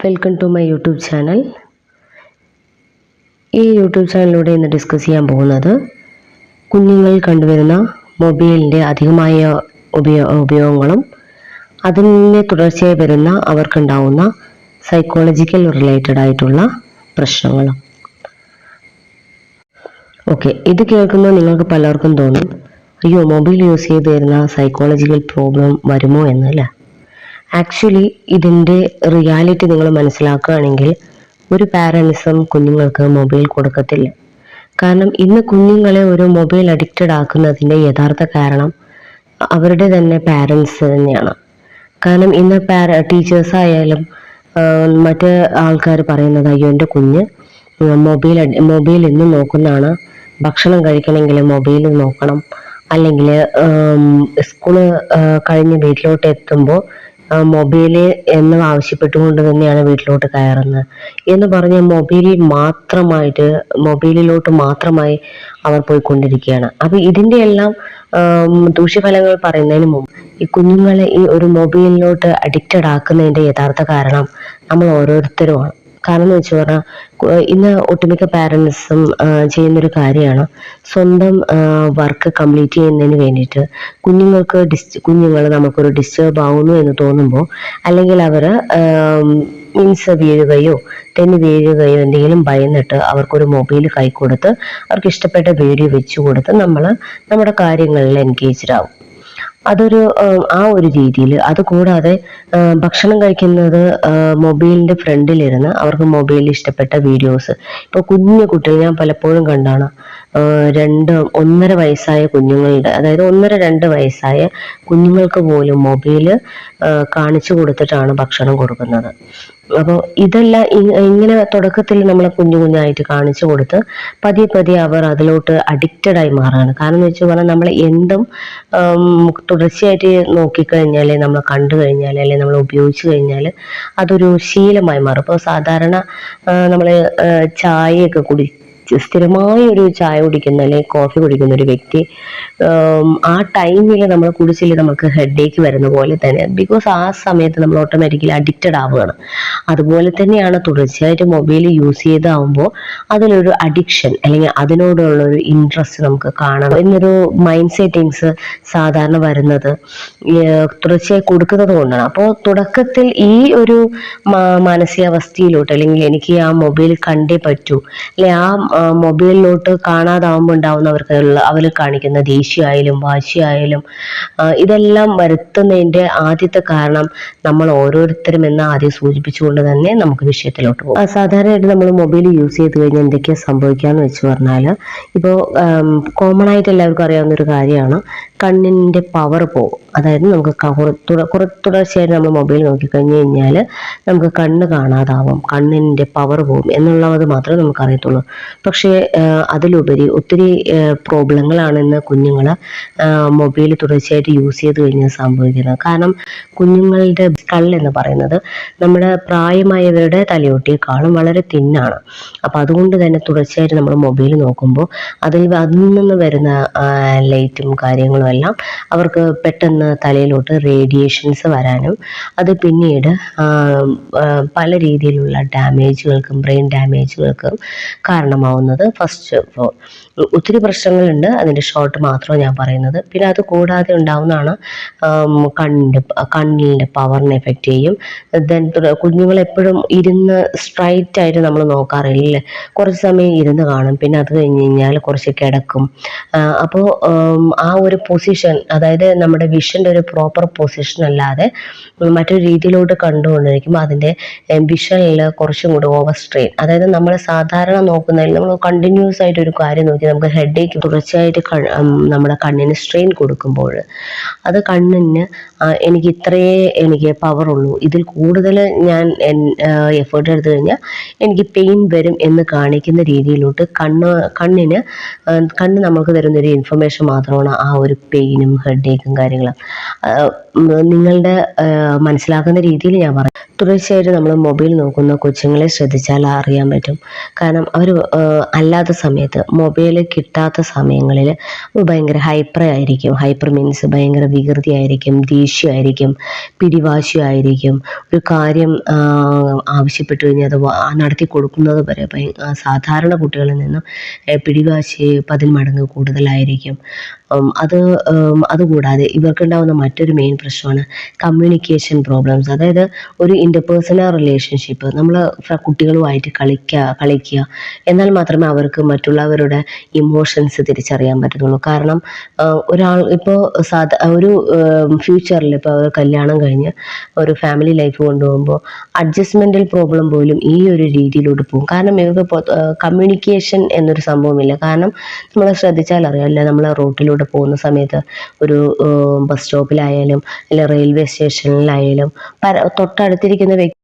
Welcome to my YouTube channel ഈ YouTube ചാനലിലൂടെ ഇന്ന് ഡിസ്കസ് ചെയ്യാൻ പോകുന്നത് കുഞ്ഞുങ്ങൾ കണ്ടുവരുന്ന മൊബൈലിന്റെ അധികമായ ഉപയോ ഉപയോഗങ്ങളും അതിനെ തുടർച്ചയായി വരുന്ന അവർക്കുണ്ടാവുന്ന സൈക്കോളജിക്കൽ റിലേറ്റഡ് ആയിട്ടുള്ള പ്രശ്നങ്ങളും. ഓക്കെ ഇത് കേൾക്കുമ്പോൾ നിങ്ങൾക്ക് പലർക്കും തോന്നും അയ്യോ മൊബൈൽ യൂസ് ചെയ്ത് വരുന്ന സൈക്കോളജിക്കൽ പ്രോബ്ലം വരുമോ എന്നല്ല ആക്ച്വലി ഇതിന്റെ റിയാലിറ്റി നിങ്ങൾ മനസ്സിലാക്കുകയാണെങ്കിൽ ഒരു പാരൻസും കുഞ്ഞുങ്ങൾക്ക് മൊബൈൽ കൊടുക്കത്തില്ല. കാരണം ഇന്ന് കുഞ്ഞുങ്ങളെ ഒരു മൊബൈൽ അഡിക്റ്റഡ് ആക്കുന്നതിന്റെ യഥാർത്ഥ കാരണം അവരുടെ തന്നെ പാരൻസ് തന്നെയാണ്. കാരണം ഇന്ന് പാര ടീച്ചേഴ്സ് ആയാലും മറ്റ് ആൾക്കാർ പറയുന്നത് അയ്യോ എന്റെ കുഞ്ഞ് മൊബൈൽ മൊബൈൽ ഇന്ന് നോക്കുന്നതാണ്. ഭക്ഷണം കഴിക്കണമെങ്കിൽ മൊബൈൽ നോക്കണം. അല്ലെങ്കിൽ സ്കൂൾ കഴിഞ്ഞ് വീട്ടിലോട്ട് എത്തുമ്പോൾ മൊബൈൽ എന്ന് ആവശ്യപ്പെട്ടുകൊണ്ട് തന്നെയാണ് വീട്ടിലോട്ട് കയറുന്നത്. എന്ന് പറഞ്ഞ് മൊബൈലിൽ മാത്രമായിട്ട് മൊബൈലിലോട്ട് മാത്രമായി അവർ പോയിക്കൊണ്ടിരിക്കുകയാണ്. അപ്പോൾ ഇതിന്റെ എല്ലാം ദൂഷ്യഫലങ്ങൾ പറയുന്നതിന് മുമ്പ് ഈ കുഞ്ഞുങ്ങളെ ഈ ഒരു മൊബൈലിലോട്ട് അഡിക്റ്റഡ് ആക്കുന്നതിന്റെ യഥാർത്ഥ കാരണം നമ്മൾ ഓരോരുത്തരുമാണ്. കാരണം എന്ന് വെച്ച് പറഞ്ഞാൽ ഇന്ന് ഒട്ടുമിക്ക പാരൻസും ചെയ്യുന്നൊരു കാര്യമാണ്. സ്വന്തം വർക്ക് കംപ്ലീറ്റ് ചെയ്യുന്നതിന് വേണ്ടിയിട്ട് കുഞ്ഞുങ്ങൾക്ക് ഡിസ് കുഞ്ഞുങ്ങൾ നമുക്കൊരു ഡിസ്റ്റർബ് ആവുന്നു എന്ന് തോന്നുമ്പോൾ അല്ലെങ്കിൽ അവർ മീൻസ് വീഴുകയോ തെന്നി വീഴുകയോ എന്തെങ്കിലും ഭയന്നിട്ട് അവർക്കൊരു മൊബൈൽ കൈ കൊടുത്ത് അവർക്ക് ഇഷ്ടപ്പെട്ട വീഡിയോ വെച്ചു കൊടുത്ത് നമ്മൾ നമ്മുടെ കാര്യങ്ങളിൽ എൻഗേജ്ഡ് ആവും. അതൊരു ആ ഒരു രീതിയിൽ അതുകൂടാതെ ഭക്ഷണം കഴിക്കുന്നത് മൊബൈലിന്റെ ഫ്രണ്ടിലിരുന്ന് അവർക്ക് മൊബൈലിൽ ഇഷ്ടപ്പെട്ട വീഡിയോസ്. ഇപ്പോൾ കുഞ്ഞു കുട്ടികൾ ഞാൻ പലപ്പോഴും കണ്ടാണ് രണ്ട് ഒന്നര വയസ്സായ കുഞ്ഞുങ്ങളുടെ അതായത് ഒന്നര രണ്ട് വയസ്സായ കുഞ്ഞുങ്ങൾക്ക് പോലും മൊബൈൽ കാണിച്ചു കൊടുത്തിട്ടാണ് ഭക്ഷണം കൊടുക്കുന്നത്. അപ്പോൾ ഇതെല്ലാം ഇങ്ങനെ തുടക്കത്തിൽ നമ്മളെ കുഞ്ഞു കുഞ്ഞായിട്ട് കാണിച്ചു കൊടുത്ത് പതിയെ പതിയെ അവർ അതിലോട്ട് അഡിക്റ്റഡ് ആയി മാറുകയാണ്. കാരണം എന്ന് വെച്ചാൽ പറഞ്ഞാൽ നമ്മൾ എന്തും തുടർച്ചയായിട്ട് നോക്കിക്കഴിഞ്ഞാൽ നമ്മൾ കണ്ടു കഴിഞ്ഞാൽ അല്ലെങ്കിൽ നമ്മൾ ഉപയോഗിച്ചു കഴിഞ്ഞാൽ അതൊരു ശീലമായി മാറും. ഇപ്പോൾ സാധാരണ നമ്മൾ ചായയൊക്കെ കുടി സ്ഥിരമായി ഒരു ചായ കുടിക്കുന്ന അല്ലെങ്കിൽ കോഫി കുടിക്കുന്ന ഒരു വ്യക്തി ആ ടൈമിൽ നമ്മൾ കുടിച്ചില്ല നമുക്ക് ഹെഡേക്ക് വരുന്ന പോലെ തന്നെ. ബിക്കോസ് ആ സമയത്ത് നമ്മൾ ഓട്ടോമാറ്റിക്കലി അഡിക്റ്റഡ് ആവുകയാണ്. അതുപോലെ തന്നെയാണ് തുടർച്ചയായിട്ട് മൊബൈൽ യൂസ് ചെയ്താവുമ്പോൾ അതിലൊരു അഡിക്ഷൻ അല്ലെങ്കിൽ അതിനോടുള്ള ഒരു ഇൻട്രസ്റ്റ് നമുക്ക് കാണാം എന്നൊരു മൈൻഡ് സെറ്റിങ്സ് സാധാരണ വരുന്നത് തുടർച്ചയായി കൊടുക്കുന്നത് കൊണ്ടാണ്. അപ്പോൾ തുടക്കത്തിൽ ഈ ഒരു മാനസികാവസ്ഥയിലോട്ട് അല്ലെങ്കിൽ എനിക്ക് ആ മൊബൈൽ കണ്ടേ പറ്റൂ. അല്ലെ ആ മൊബൈലിലോട്ട് കാണാതാവുമ്പോൾ ഉണ്ടാവുന്നവർക്കുള്ള അവർ കാണിക്കുന്ന ദേഷ്യമായാലും വാശിയായാലും ഇതെല്ലാം വരുത്തുന്നതിന്റെ ആദ്യത്തെ കാരണം നമ്മൾ ഓരോരുത്തരും എന്ന് ആദ്യം സൂചിപ്പിച്ചുകൊണ്ട് തന്നെ നമുക്ക് വിഷയത്തിലോട്ട് പോകും. സാധാരണയായിട്ട് നമ്മൾ മൊബൈൽ യൂസ് ചെയ്ത് കഴിഞ്ഞാൽ എന്തൊക്കെയാണ് സംഭവിക്കാന്ന് വെച്ച് പറഞ്ഞാൽ ഇപ്പോൾ കോമൺ ആയിട്ട് എല്ലാവർക്കും അറിയാവുന്ന ഒരു കാര്യമാണ് കണ്ണിന്റെ പവർ പോകും അതായത് നമുക്ക് തുടർച്ചയായിട്ട് നമ്മൾ മൊബൈൽ നോക്കിക്കഴിഞ്ഞ് കഴിഞ്ഞാൽ നമുക്ക് കണ്ണ് കാണാതാവും. കണ്ണിന്റെ പവർ പോകും എന്നുള്ളത് മാത്രമേ നമുക്ക് അറിയത്തുള്ളൂ പക്ഷേ അതിലുപരി ഒത്തിരി പ്രോബ്ലങ്ങളാണ് ഇന്ന് കുഞ്ഞുങ്ങൾ മൊബൈൽ തുടർച്ചയായിട്ട് യൂസ് ചെയ്ത് കഴിഞ്ഞാൽ സംഭവിക്കുന്നത്. കാരണം കുഞ്ഞുങ്ങളുടെ കള്ളെന്ന് പറയുന്നത് നമ്മുടെ പ്രായമായവരുടെ തലയോട്ടിയേക്കാളും വളരെ തിന്നാണ്. അപ്പോൾ അതുകൊണ്ട് തന്നെ തുടർച്ചയായിട്ട് നമ്മൾ മൊബൈൽ നോക്കുമ്പോൾ അതിൽ അതിൽ നിന്ന് വരുന്ന ലൈറ്റും കാര്യങ്ങളും എല്ലാം അവർക്ക് പെട്ടെന്ന് തലയിലോട്ട് റേഡിയേഷൻസ് വരാനും അത് പിന്നീട് പല രീതിയിലുള്ള ഡാമേജുകൾക്കും ബ്രെയിൻ ഡാമേജുകൾക്കും കാരണമാവുന്നത് ഫസ്റ്റ് ഫ്ലോർ ഒത്തിരി പ്രശ്നങ്ങളുണ്ട്. അതിന്റെ ഷോർട്ട് മാത്രമാണ് ഞാൻ പറയുന്നത്. പിന്നെ അത് കൂടാതെ ഉണ്ടാവുന്നതാണ് കണ്ണിന്റെ കണ്ണിന്റെ പവറിനെ എഫക്റ്റ് ചെയ്യും. ദെൻ കുഞ്ഞുങ്ങൾ എപ്പോഴും ഇരുന്ന് സ്ട്രൈറ്റ് ആയിട്ട് നമ്മൾ നോക്കാറില്ല കുറച്ച് സമയം ഇരുന്ന് കാണും. പിന്നെ അത് കഴിഞ്ഞ് കഴിഞ്ഞാൽ കുറച്ച് കിടക്കും. അപ്പോൾ ആ ഒരു പൊസിഷൻ അതായത് നമ്മുടെ വിഷന്റെ ഒരു പ്രോപ്പർ പൊസിഷൻ അല്ലാതെ മറ്റൊരു രീതിയിലോട്ട് കണ്ടുകൊണ്ടിരിക്കുമ്പോൾ അതിന്റെ വിഷനിൽ കുറച്ചും കൂടി ഓവർ സ്ട്രെയിൻ അതായത് നമ്മൾ സാധാരണ നോക്കുന്നതിൽ നമ്മൾ കണ്ടിന്യൂസ് ആയിട്ട് ഒരു കാര്യം നോക്കി നമുക്ക് ഹെഡേക്ക് തുടർച്ചയായിട്ട് നമ്മുടെ കണ്ണിന് സ്ട്രെയിൻ കൊടുക്കുമ്പോൾ അത് കണ്ണിന് എനിക്ക് ഇത്രയേ എനിക്ക് പവർ ഉള്ളൂ. ഇതിൽ കൂടുതൽ ഞാൻ എഫേർട്ട് എടുത്തു കഴിഞ്ഞാൽ എനിക്ക് പെയിൻ വരും എന്ന് കാണിക്കുന്ന രീതിയിലോട്ട് കണ്ണ് കണ്ണിന് കണ്ണ് നമുക്ക് തരുന്നൊരു ഇൻഫർമേഷൻ മാത്രമാണ് ആ ഒരു പെയിനും ഹെഡേക്കും കാര്യങ്ങളും. നിങ്ങളുടെ മനസ്സിലാക്കുന്ന രീതിയിൽ ഞാൻ പറയാം തുടർച്ചയായിട്ട് നമ്മൾ മൊബൈൽ നോക്കുന്ന കൊച്ചുങ്ങളെ ശ്രദ്ധിച്ചാൽ അറിയാൻ പറ്റും. കാരണം അവർ അല്ലാത്ത സമയത്ത് മൊബൈൽ കിട്ടാത്ത സമയങ്ങളിൽ ഭയങ്കര ഹൈപ്പർ ആയിരിക്കും. ഹൈപ്പർ മീൻസ് ഭയങ്കര വികൃതി ആയിരിക്കും ദേഷ്യമായിരിക്കും പിടിവാശിയായിരിക്കും ഒരു കാര്യം ആവശ്യപ്പെട്ടു കഴിഞ്ഞാൽ അത് നടത്തി കൊടുക്കുന്നത് വരെ സാധാരണ കുട്ടികളിൽ നിന്നും പിടിവാശി പതിന് മടങ്ങ് കൂടുതലായിരിക്കും. അത് അതുകൂടാതെ ഇവർക്കുണ്ടാവുന്ന മറ്റൊരു മെയിൻ പ്രശ്നമാണ് കമ്മ്യൂണിക്കേഷൻ പ്രോബ്ലംസ് അതായത് ഒരു ഇന്റർപേഴ്സണൽ റിലേഷൻഷിപ്പ് നമ്മൾ കുട്ടികളുമായിട്ട് കളിക്കുക കളിക്കുക. എന്നാൽ മാത്രമേ അവർക്ക് മറ്റുള്ളവരുടെ ഇമോഷൻസ് തിരിച്ചറിയാൻ പറ്റത്തുള്ളൂ. കാരണം ഒരാൾ ഇപ്പോൾ സാധാ ഒരു ഫ്യൂച്ചറിൽ ഇപ്പോൾ അവർ കല്യാണം കഴിഞ്ഞ് ഒരു ഫാമിലി ലൈഫ് കൊണ്ടുപോകുമ്പോൾ അഡ്ജസ്റ്റ്മെന്റൽ പ്രോബ്ലം പോലും ഈ ഒരു രീതിയിലോട്ട് പോകും. കാരണം ഇവർക്ക് കമ്മ്യൂണിക്കേഷൻ എന്നൊരു സംഭവമില്ല. കാരണം നമ്മൾ ശ്രദ്ധിച്ചാൽ അറിയാമല്ലോ നമ്മൾ റോട്ടിലൂടെ പോകുന്ന സമയത്ത് ഒരു ബസ് സ്റ്റോപ്പിലായാലും അല്ലെങ്കിൽ റെയിൽവേ സ്റ്റേഷനിലായാലും തൊട്ടടുത്തിരിക്കുന്ന വ്യക്തി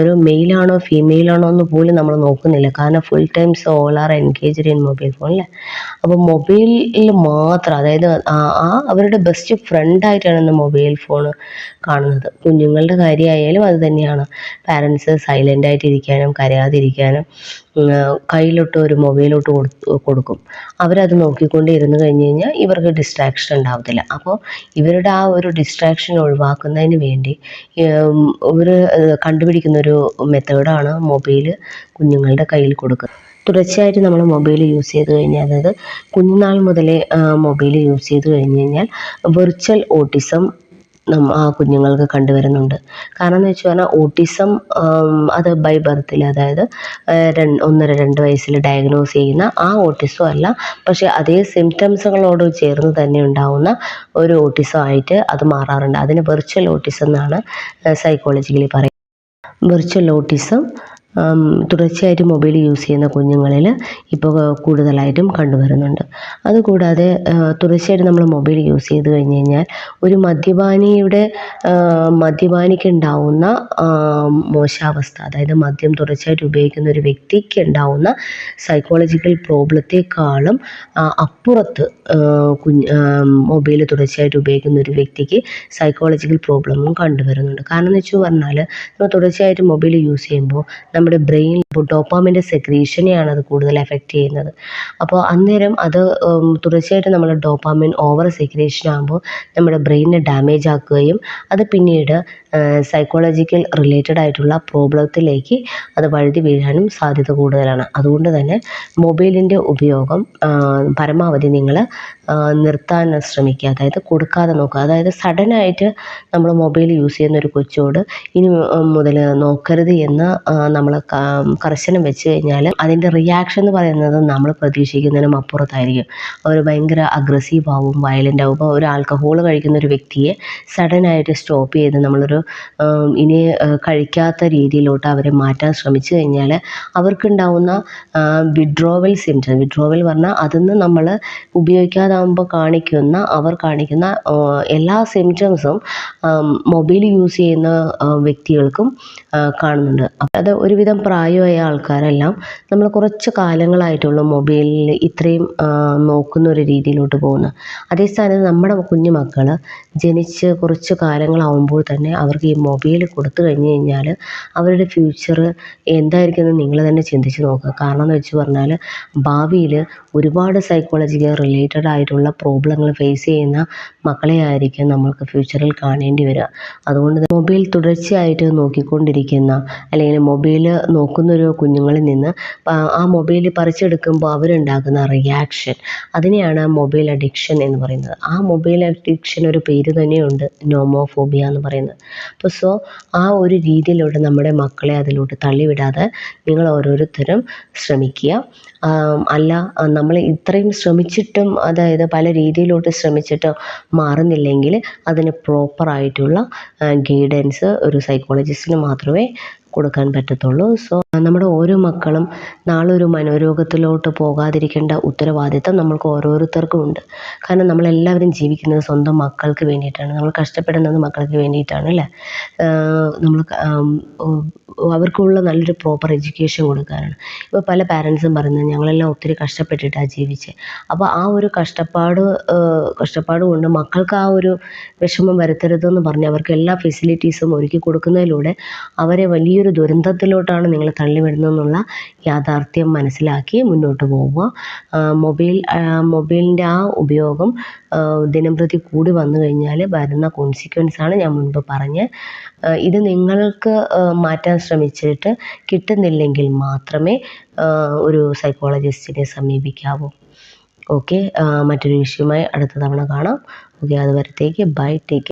ഒരു മെയിലാണോ ഫീമെയിലാണോ എന്ന് പോലും നമ്മൾ നോക്കുന്നില്ല. കാരണം full time so all are engaged in mobile phone അല്ലേ അപ്പോൾ മൊബൈലിൽ മാത്രം അതായത് ആ അവരുടെ ബെസ്റ്റ് ഫ്രണ്ടായിട്ടാണ് ഇന്ന് മൊബൈൽ ഫോൺ കാണുന്നത്. കുഞ്ഞുങ്ങളുടെ കാര്യമായാലും അത് തന്നെയാണ്. പാരൻസ് സൈലന്റ് ആയിട്ടിരിക്കാനും കരയാതിരിക്കാനും കയ്യിലോട്ട് ഒരു മൊബൈലോട്ട് കൊടു കൊടുക്കും. അവരത് നോക്കിക്കൊണ്ട് ഇരുന്ന് കഴിഞ്ഞ് കഴിഞ്ഞാൽ ഇവർക്ക് ഡിസ്ട്രാക്ഷൻ ഉണ്ടാവത്തില്ല. അപ്പോൾ ഇവരുടെ ആ ഒരു ഡിസ്ട്രാക്ഷൻ ഒഴിവാക്കുന്നതിന് വേണ്ടി ഇവർ കണ്ടുപിടിക്കുന്ന ഒരു മെത്തേഡാണ് മൊബൈൽ കുഞ്ഞുങ്ങളുടെ കയ്യിൽ കൊടുക്കുക. തുടർച്ചയായിട്ട് നമ്മൾ മൊബൈൽ യൂസ് ചെയ്ത് കഴിഞ്ഞാൽ അതായത് കുഞ്ഞുനാൾ മുതലേ മൊബൈൽ യൂസ് ചെയ്ത് കഴിഞ്ഞ് കഴിഞ്ഞാൽ വെർച്വൽ ഓട്ടിസം നമ്മ ആ കുഞ്ഞുങ്ങൾക്ക് കണ്ടുവരുന്നുണ്ട്. കാരണം എന്ന് വെച്ച് പറഞ്ഞാൽ ഓട്ടിസം അത് ബൈ ബർത്തിൽ അതായത് ഒന്നര രണ്ട് വയസ്സിൽ ഡയഗ്നോസ് ചെയ്യുന്ന ആ ഓട്ടിസം അല്ല പക്ഷേ അതേ സിംറ്റംസുകളോട് ചേർന്ന് തന്നെ ഉണ്ടാവുന്ന ഒരു ഓട്ടിസം ആയിട്ട് അത് മാറാറുണ്ട്. അതിന് വെർച്വൽ ഓട്ടിസം എന്നാണ് സൈക്കോളജിക്കലി പറയുന്നത്. വെർച്വൽ ഓട്ടിസം തുടർച്ചയായിട്ട് മൊബൈൽ യൂസ് ചെയ്യുന്ന കുഞ്ഞുങ്ങളിൽ ഇപ്പോൾ കൂടുതലായിട്ടും കണ്ടുവരുന്നുണ്ട്. അതുകൂടാതെ തുടർച്ചയായിട്ട് നമ്മൾ മൊബൈൽ യൂസ് ചെയ്ത് കഴിഞ്ഞ് കഴിഞ്ഞാൽ ഒരു മദ്യപാനിയുടെ മദ്യപാനിക്കുണ്ടാവുന്ന മോശാവസ്ഥ അതായത് മദ്യം തുടർച്ചയായിട്ട് ഉപയോഗിക്കുന്ന ഒരു വ്യക്തിക്ക് ഉണ്ടാവുന്ന സൈക്കോളജിക്കൽ പ്രോബ്ലത്തെക്കാളും അപ്പുറത്ത് കുഞ്ഞ് മൊബൈൽ തുടർച്ചയായിട്ട് ഉപയോഗിക്കുന്ന ഒരു വ്യക്തിക്ക് സൈക്കോളജിക്കൽ പ്രോബ്ലമും കണ്ടുവരുന്നുണ്ട്. കാരണം എന്ന് വെച്ച് പറഞ്ഞാൽ നമ്മൾ തുടർച്ചയായിട്ട് മൊബൈൽ യൂസ് ചെയ്യുമ്പോൾ നമ്മുടെ ബ്രെയിൻ ഡോപ്പാമിന്റെ സെക്രീഷനെയാണ് അത് കൂടുതൽ എഫക്റ്റ് ചെയ്യുന്നത്. അപ്പോൾ അന്നേരം അത് തുടർച്ചയായിട്ട് നമ്മൾ ഡോപ്പാമിൻ ഓവർ സെക്രീഷൻ ആകുമ്പോൾ നമ്മുടെ ബ്രെയിനിനെ ഡാമേജ് ആക്കുകയും അത് പിന്നീട് സൈക്കോളജിക്കൽ റിലേറ്റഡ് ആയിട്ടുള്ള പ്രോബ്ലത്തിലേക്ക് അത് വഴുതി വീഴാനും സാധ്യത കൂടുതലാണ്. അതുകൊണ്ട് തന്നെ മൊബൈലിന്റെ ഉപയോഗം പരമാവധി നിങ്ങൾ നിർത്താൻ ശ്രമിക്കുക. അതായത് കൊടുക്കാതെ നോക്കുക. അതായത് സഡനായിട്ട് നമ്മൾ മൊബൈൽ യൂസ് ചെയ്യുന്ന ഒരു കൊച്ചോട് ഇനി മുതൽ നോക്കരുത് എന്ന് നമ്മൾ കർശനം വെച്ച് കഴിഞ്ഞാൽ അതിന്റെ റിയാക്ഷൻ എന്ന് പറയുന്നത് നമ്മൾ പ്രതീക്ഷിക്കുന്നതിനും അപ്പുറത്തായിരിക്കും. അവർ ഭയങ്കര അഗ്രസീവ് ആവും വയലന്റ് ആവും. ഇപ്പോൾ ഒരു ആൽക്കഹോൾ കഴിക്കുന്ന ഒരു വ്യക്തിയെ സഡനായിട്ട് സ്റ്റോപ്പ് ചെയ്ത് നമ്മളൊരു ഇനി കഴിക്കാത്ത രീതിയിലോട്ട് അവരെ മാറ്റാൻ ശ്രമിച്ചു കഴിഞ്ഞാൽ അവർക്കുണ്ടാവുന്ന വിഡ്രോവൽ സിംറ്റം വിഡ്രോവൽ പറഞ്ഞാൽ അതൊന്നും നമ്മൾ ഉപയോഗിക്കാതാകുമ്പോൾ കാണിക്കുന്ന അവർ കാണിക്കുന്ന എല്ലാ സിംറ്റംസും മൊബൈൽ യൂസ് ചെയ്യുന്ന വ്യക്തികൾക്കും കാണുന്നുണ്ട്. അത് ഒരുവിധം പ്രായമായ ആൾക്കാരെല്ലാം നമ്മൾ കുറച്ച് കാലങ്ങളായിട്ടുള്ള മൊബൈലിൽ ഇത്രയും നോക്കുന്ന ഒരു രീതിയിലോട്ട് പോകുന്നത് അതേ സ്ഥാനത്ത് നമ്മുടെ കുഞ്ഞു മക്കൾ ജനിച്ച് കുറച്ച് കാലങ്ങളാവുമ്പോൾ തന്നെ അവർക്ക് ഈ മൊബൈൽ കൊടുത്തു കഴിഞ്ഞ് കഴിഞ്ഞാൽ അവരുടെ ഫ്യൂച്ചർ എന്തായിരിക്കും എന്ന് നിങ്ങൾ തന്നെ ചിന്തിച്ച് നോക്കുക. കാരണം എന്ന് വെച്ച് പറഞ്ഞാൽ ഭാവിയിൽ ഒരുപാട് സൈക്കോളജിക്കൽ റിലേറ്റഡ് ആയിട്ടുള്ള പ്രോബ്ലങ്ങൾ ഫേസ് ചെയ്യുന്ന മക്കളെ ആയിരിക്കും നമ്മൾക്ക് ഫ്യൂച്ചറിൽ കാണേണ്ടി വരിക. അതുകൊണ്ട് മൊബൈൽ തുടർച്ചയായിട്ട് നോക്കിക്കൊണ്ടിരിക്കുന്ന അല്ലെങ്കിൽ മൊബൈൽ നോക്കുന്നൊരു കുഞ്ഞുങ്ങളിൽ നിന്ന് ആ മൊബൈൽ പറിച്ചെടുക്കുമ്പോൾ അവരുണ്ടാക്കുന്ന റിയാക്ഷൻ അതിനെയാണ് മൊബൈൽ അഡിക്ഷൻ എന്ന് പറയുന്നത്. ആ മൊബൈൽ അഡിക്ഷൻ ഒരു പേര് തന്നെയുണ്ട് നോമോഫോബിയ എന്ന് പറയുന്നത്. അപ്പോൾ സോ ആ ഒരു രീതിയിലൂടെ നമ്മുടെ മക്കളെ അതിലോട്ട് തള്ളിവിടാതെ നിങ്ങൾ ഓരോരുത്തരും ശ്രമിക്കുക. അല്ല നമ്മൾ ഇത്രയും ശ്രമിച്ചിട്ടും അതായത് പല രീതിയിലോട്ട് ശ്രമിച്ചിട്ടും മാറുന്നില്ലെങ്കിൽ അതിന് പ്രോപ്പറായിട്ടുള്ള ഗൈഡൻസ് ഒരു സൈക്കോളജിസ്റ്റിന് മാത്രമേ കൊടുക്കാൻ പറ്റത്തുള്ളൂ. സോ നമ്മുടെ ഓരോ മക്കളും നാളെ ഒരു മനോരോഗത്തിലോട്ട് പോകാതിരിക്കേണ്ട ഉത്തരവാദിത്തം നമ്മൾക്ക് ഓരോരുത്തർക്കും ഉണ്ട്. കാരണം നമ്മളെല്ലാവരും ജീവിക്കുന്നത് സ്വന്തം മക്കൾക്ക് വേണ്ടിയിട്ടാണ്. നമ്മൾ കഷ്ടപ്പെടുന്നത് മക്കൾക്ക് വേണ്ടിയിട്ടാണ് അല്ലേ? നമ്മൾ അവർക്കുള്ള നല്ലൊരു പ്രോപ്പർ എഡ്യൂക്കേഷൻ കൊടുക്കാനാണ്. ഇപ്പോൾ പല പാരൻസും പറയുന്നത് ഞങ്ങളെല്ലാം ഒത്തിരി കഷ്ടപ്പെട്ടിട്ടാണ് ജീവിച്ചത് അപ്പോൾ ആ ഒരു കഷ്ടപ്പാട് കഷ്ടപ്പാട് കൊണ്ട് മക്കൾക്ക് ആ ഒരു വിഷമം വരുത്തരുതെന്ന് പറഞ്ഞ് അവർക്ക് എല്ലാ ഫെസിലിറ്റീസും ഒരുക്കി കൊടുക്കുന്നതിലൂടെ അവരെ വലിയൊരു ദുരന്തത്തിലോട്ടാണ് നിങ്ങൾ തള്ളിവിടുന്നതെന്നുള്ള യാഥാർത്ഥ്യം മനസ്സിലാക്കി മുന്നോട്ട് പോവുക. മൊബൈൽ മൊബൈലിന്റെ ആ ഉപയോഗം ദിനംപ്രതി കൂടി വന്നു കഴിഞ്ഞാൽ വരുന്ന കോൺസിക്വൻസാണ് ഞാൻ മുൻപ് പറഞ്ഞ്. ഇത് നിങ്ങൾക്ക് മാറ്റാൻ ശ്രമിച്ചിട്ട് കിട്ടുന്നില്ലെങ്കിൽ മാത്രമേ ഒരു സൈക്കോളജിസ്റ്റിനെ സമീപിക്കാവൂ. ഓക്കെ മറ്റൊരു വിഷയമായി അടുത്ത തവണ കാണാം. Okay അതുവരത്തേക്ക് bye take